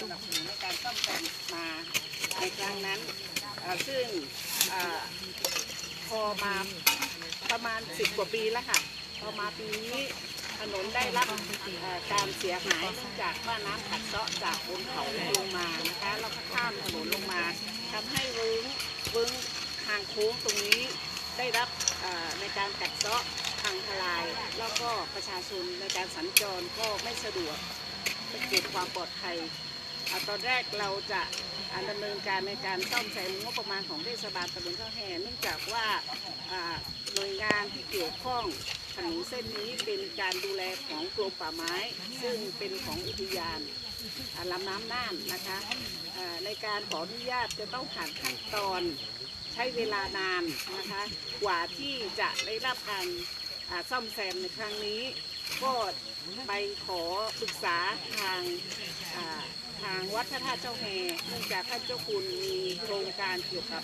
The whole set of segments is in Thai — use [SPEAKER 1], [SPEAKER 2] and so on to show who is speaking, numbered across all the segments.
[SPEAKER 1] สนับสนุนในการซ่อมแซมมาในครั้งนั้น ซึ่งพอมาประมาณสิบกว่าปีแล้วค่ะ พอมาปีนี้ถนนได้รับการเสียหายจากว่าน้ำกัดเซาะจากบนเขาลงมานะคะแล้วก็ข้ามถนนลงมาทำให้วึ้งวึ้งทางโค้งตรงนี้ได้รับในการกัดเซาะพังทลาย แล้วก็ประชาชนในการสัญจรก็ไม่สะดวกเกิดความปลอดภัย ตอนแรกเราจะดำเนินการในการซ่อมแซมงบประมาณของเทศบาลตำบลข้าแห่เนื่องจากว่าหน่วยงานที่เกี่ยวข้องถนนเส้นนี้เป็นการดูแลของกรมป่าไม้ ซึ่งเป็นของอุทยานลำน้ำน่านนะคะในการขออนุญาตจะต้องผ่านขั้นตอนใช้เวลานานนะคะกว่าที่จะได้รับการอ่าซ่อมแซมในครั้งนี้ ก็ไปขอปรึกษาทาง วัดพระธาตุเจ้าแห่เนื่องจากท่านเจ้าคุณมีโครงการเกี่ยวกับ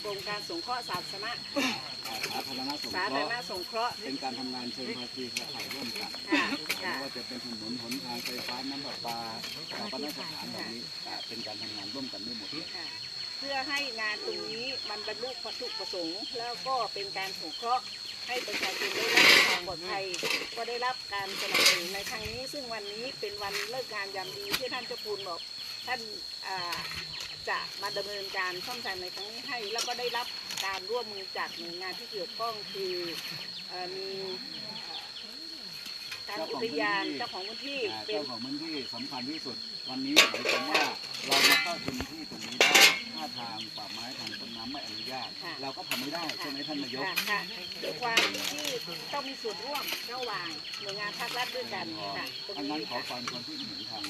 [SPEAKER 1] โครงการสงเคราะห์ศาสนา
[SPEAKER 2] สาธารณสง
[SPEAKER 1] สา
[SPEAKER 2] เค
[SPEAKER 1] ธาร
[SPEAKER 2] ราะ
[SPEAKER 1] ณ
[SPEAKER 2] ห์
[SPEAKER 1] สงเคราะห์
[SPEAKER 2] เป็นการทำงานเชิงภาคีเครือข่ายร่วมกัน
[SPEAKER 1] ค่ะ
[SPEAKER 2] ไม่
[SPEAKER 1] ค่ะ
[SPEAKER 2] ว่าจะเป็นถนนหนทางไฟฟ้าน้ำประปาสถาปนสถานแบบนี้อ่าเป็นการทำงานร่วมกันได้หมดเลย
[SPEAKER 1] ค่ะ เพื่อให้งานตรงนี้มันบรรลุวัตถุประสงค์ แล้วก็เป็นการสงเคราะห์ให้ประชาชนได้รับความปลอดภัยก็ได้รับการสนับสนุนในครั้งนี้ ซึ่งวันนี้เป็นวันเลิกงานยามดีที่ท่านเจ้าคุณบอก ท่านอ่าจะมาดำเนินการซ่อมแซมในครั้งนี้ให้ แล้วก็ได้รับการร่วมมือจากหน่วยงานที่เกี่ยวข้องคือเอ่อมีเอ่อการอุทยานเจ้าของพื้นที่
[SPEAKER 2] อ่า
[SPEAKER 1] เป็น
[SPEAKER 2] เจ้าของพื้นที่สำคัญที่สุด วันนี้หมายความว่าเรามาเข้าพื้นที่ตรงนี้ได้ถ้าทางป่าไม้ทางต้นน้ำไม่อนุญาต
[SPEAKER 1] ค่ะ
[SPEAKER 2] เราก็ทำไม่ได้ใช่ไหมท่านนายก
[SPEAKER 1] ค่ะค่ะด้วยความที่ต้องมีส่วนร่วมระหว่างหน่วยงานภาครัฐด้วยกันค่ะตรง
[SPEAKER 2] อัน
[SPEAKER 1] นี้
[SPEAKER 2] นั้นขอ
[SPEAKER 1] ค่ะ
[SPEAKER 2] ความความคิดเห็นทาง